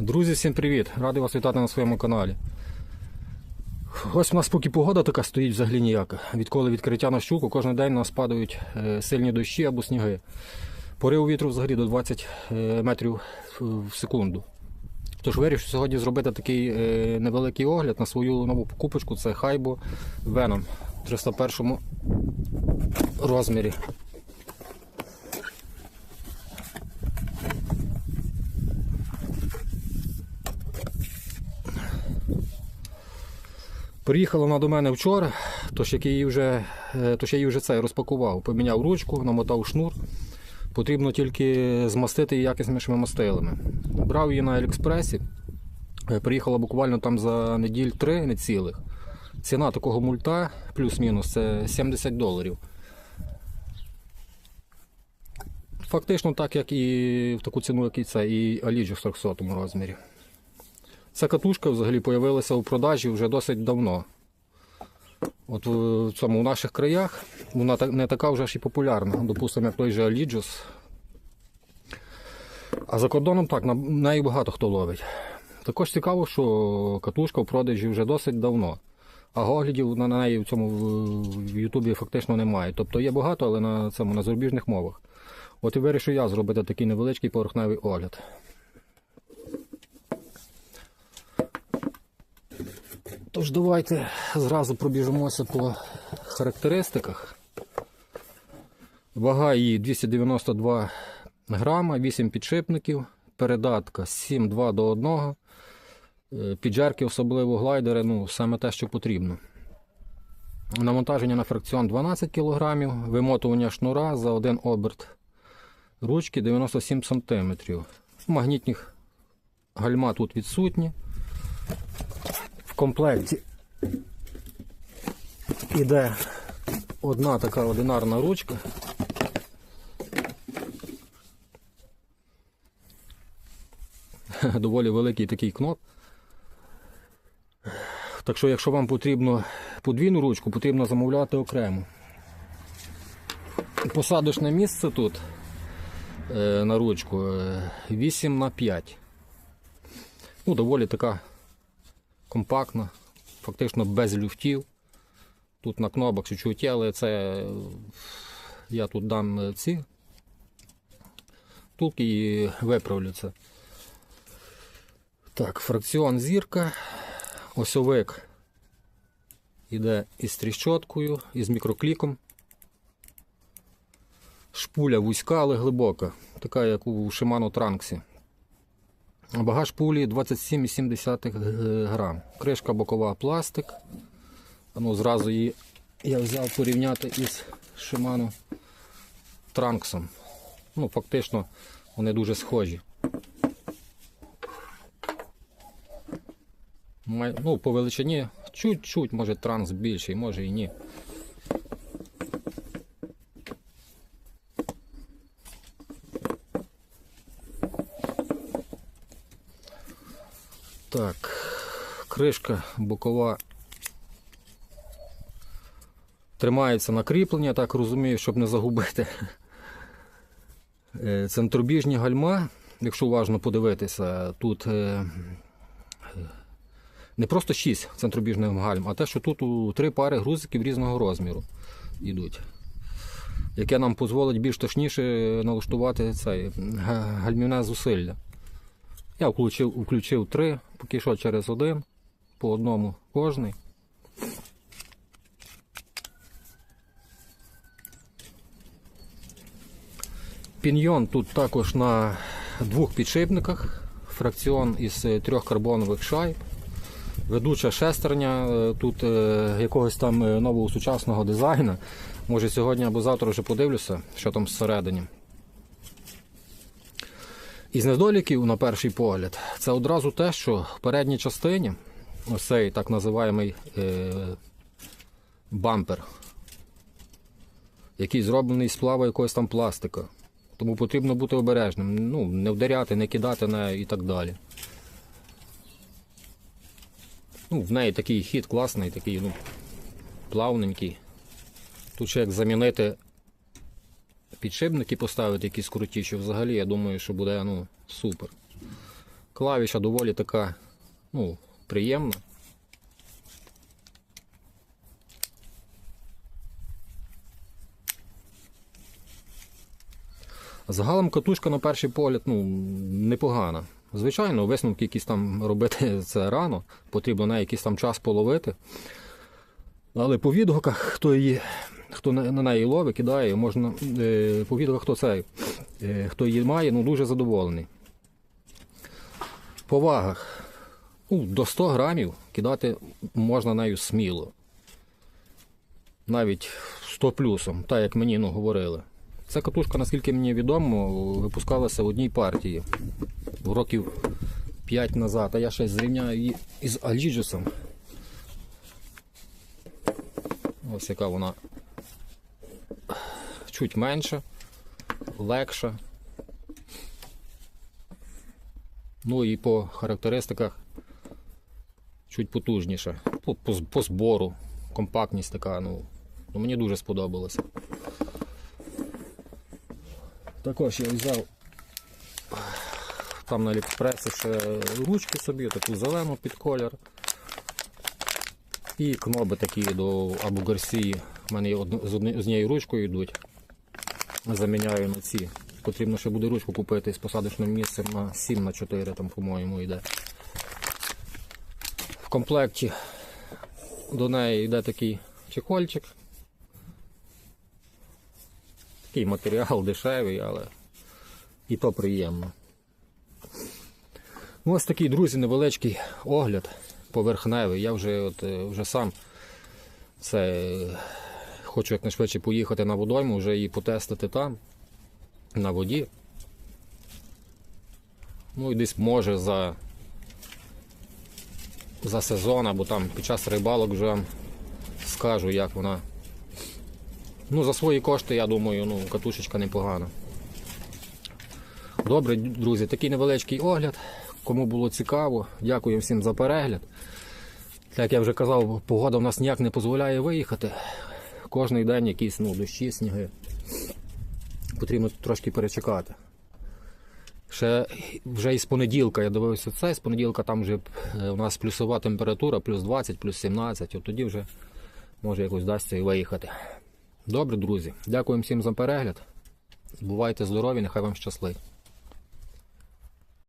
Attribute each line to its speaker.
Speaker 1: Друзі, всім привіт! Радий вас вітати на своєму каналі. Ось у нас поки погода така стоїть взагалі ніяка. Відколи відкриття на щуку, кожен день у нас падають е, сильні дощі або сніги. Пориву вітру взагалі до 20 е, метрів в секунду. Тож вирішив сьогодні зробити такий е, невеликий огляд на свою нову покупочку. Це Хайбо Venom в 301 розмірі. Приїхала вона до мене вчора, тож, як її вже, е, тож я її вже це розпакував. Поміняв ручку, намотав шнур. Потрібно тільки змастити її якісними мастилами. Брав її на Аліекспресі. Е, Приїхала буквально там за неділь три не. Ціна такого мульта плюс-мінус це 70 доларів. Фактично так, як і в таку ціну, як і це, і Allegro в 300 розмірі. Ця катушка взагалі з'явилася у продажі вже досить давно. От в цьому у наших краях вона не така вже ж і популярна, допустимо, як той же Allegis. А за кордоном так, на неї багато хто ловить. Також цікаво, що катушка в продажі вже досить давно. А оглядів на неї в цьому в Ютубі фактично немає. Тобто є багато, але на цьому на зарубіжних мовах. От і вирішив я зробити такий невеличкий поверхневий огляд. Тож давайте зразу пробіжимося по характеристиках. Вага її 292 грама, 8 підшипників, передатка 7,2 до 1. Е, Піджарки, особливо глайдери, ну, саме те, що потрібно. Навантаження на фракціон 12 кг, вимотування шнура за один оберт ручки 97 см. Магнітних гальма тут відсутні. Комплекті іде одна така одинарна ручка. Доволі великий такий кноп. Так що, якщо вам потрібно подвійну ручку, потрібно замовляти окремо. Посадочне місце тут е, на ручку е, 8 на 5. Ну, доволі така компактна, фактично без люфтів. Тут на кнопах чуть-чуть але це я тут дам е, ці втулки і виправлю це. Так, фракціон зірка, осьовик іде із тріщоткою, із мікрокліком. Шпуля вузька, але глибока, така як у Shimano Транксі. Багаж пулі 27,7 грам. Кришка бокова пластик. Ну, зразу її я взяв порівняти із Shimano Транксом. Ну, фактично вони дуже схожі. Ну, по величині чуть-чуть, може транс більший, може і ні. Так, кришка бокова тримається на кріплення, так розумію, щоб не загубити. Е, Центробіжні гальма, якщо уважно подивитися, тут е, не просто 6 центробіжних гальм, а те, що тут три пари грузиків різного розміру йдуть. Яке нам дозволить більш точніше налаштувати цей гальмівне зусилля. Я включив, включив три, поки що через один, по одному кожний. Піньйон тут також на двох підшипниках, фракціон із е, трьох карбонових шайб. Ведуча шестерня е, тут е, якогось там нового сучасного дизайну. Може сьогодні або завтра вже подивлюся, що там всередині. Із недоліків, на перший погляд, це одразу те, що в передній частині ось цей так називаємий е, бампер, який зроблений з сплава якогось там пластика. Тому потрібно бути обережним. Ну, не вдаряти, не кидати нею і так далі. Ну, в неї такий хід класний, такий, ну, плавненький. Тут ще як замінити підшипники поставити якісь крутіші, взагалі, я думаю, що буде ну, супер. Клавіша доволі така, ну, приємна. Загалом катушка на перший погляд ну, непогана. Звичайно, висновки якісь там робити це рано, потрібно на якийсь там час половити. Але по відгуках, хто її, хто на на неї ловить, кидає, можна е, по хто це, е, хто її має, ну дуже задоволений. По вагах. Ну, до 100 грамів кидати можна нею сміло. Навіть 100 плюсом, так як мені ну, говорили. Ця катушка, наскільки мені відомо, випускалася в одній партії років 5 назад, а я ще зрівняю її із Альджіджесом. Ось яка вона чуть менша, легша. Ну і по характеристиках чуть потужніша. По, по, по збору, компактність така, ну, ну мені дуже сподобалося. Також я взяв там на Аліекспресі ще ручки собі, таку зелену під колір. І кноби такі до Абу Гарсії. У мене з однією ручкою йдуть. Заміняю на ці. Потрібно ще буде ручку купити з посадочним місцем на 7 на 4 там, по-моєму, йде. В комплекті до неї йде такий чехольчик. Такий матеріал дешевий, але і то приємно. Ну, ось такий, друзі, невеличкий огляд поверхневий. Я вже, от, е, вже сам це, е, хочу якнайшвидше поїхати на водойму, вже її потестити там, на воді. Ну і десь може за, за сезон або там під час рибалок вже скажу, як вона. Ну, за свої кошти, я думаю, ну, катушечка непогана. Добре, друзі, такий невеличкий огляд. Кому було цікаво, дякую всім за перегляд. Як я вже казав, погода в нас ніяк не дозволяє виїхати. Кожний день якісь ну, дощі, сніги. Потрібно трошки перечекати. Ще вже із понеділка я дивився це, з понеділка там вже е, у нас плюсова температура, плюс 20, плюс 17, от тоді вже може якось вдасться і виїхати. Добре, друзі, дякую всім за перегляд. Бувайте здорові, нехай вам щастить.